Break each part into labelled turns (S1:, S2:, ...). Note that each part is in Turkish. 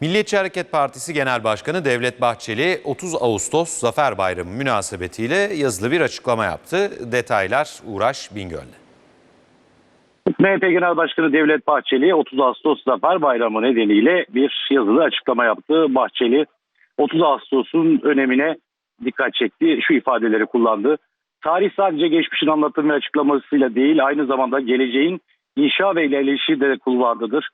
S1: Milliyetçi Hareket Partisi Genel Başkanı Devlet Bahçeli 30 Ağustos Zafer Bayramı münasebetiyle yazılı bir açıklama yaptı. Detaylar Uğraş Bingöl'de.
S2: MHP Genel Başkanı Devlet Bahçeli 30 Ağustos Zafer Bayramı nedeniyle bir yazılı açıklama yaptı. Bahçeli 30 Ağustos'un önemine dikkat çekti. Şu ifadeleri kullandı. Tarih sadece geçmişin anlatım ve açıklamasıyla değil aynı zamanda geleceğin inşa ve ilerleyişi de kulvardadır.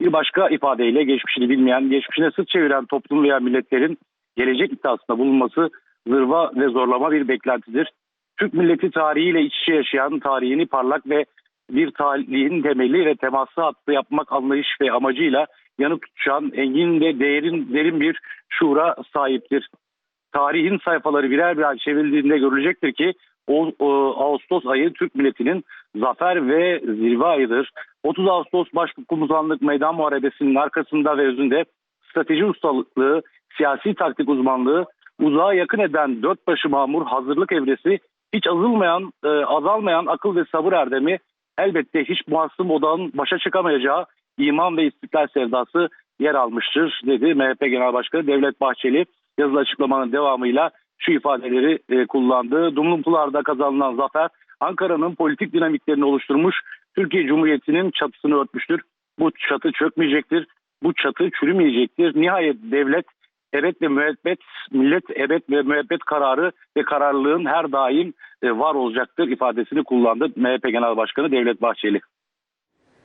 S2: Bir başka ifadeyle geçmişini bilmeyen, geçmişine sırt çeviren toplum veya milletlerin gelecek iddiasında bulunması zırva ve zorlama bir beklentidir. Türk milleti tarihiyle iç içe yaşayan, tarihini parlak ve bir tarihin temeli ve teması hattı yapmak anlayış ve amacıyla yanıp tutuşan engin ve değerin derin bir şuura sahiptir. Tarihin sayfaları birer birer çevrildiğinde görülecektir ki o, o, Ağustos ayı Türk milletinin zafer ve zirve ayıdır. 30 Ağustos Başkomutanlık Meydan Muharebesi'nin arkasında ve özünde strateji ustalıklığı, siyasi taktik uzmanlığı, uzağa yakın eden dört başı mamur hazırlık evresi, hiç azılmayan, e, azalmayan akıl ve sabır erdemi, elbette hiç muhasım odağın başa çıkamayacağı iman ve istiklal sevdası yer almıştır dedi MHP Genel Başkanı Devlet Bahçeli. Yazılı açıklamanın devamıyla şu ifadeleri e, kullandı. Dumlupınar'da kazanılan zafer Ankara'nın politik dinamiklerini oluşturmuş, Türkiye Cumhuriyeti'nin çatısını örtmüştür. Bu çatı çökmeyecektir, bu çatı çürümeyecektir. Nihayet devlet evet ve müebbet, millet evet ve müebbet kararı ve kararlılığın her daim e, var olacaktır ifadesini kullandı MHP Genel Başkanı Devlet Bahçeli.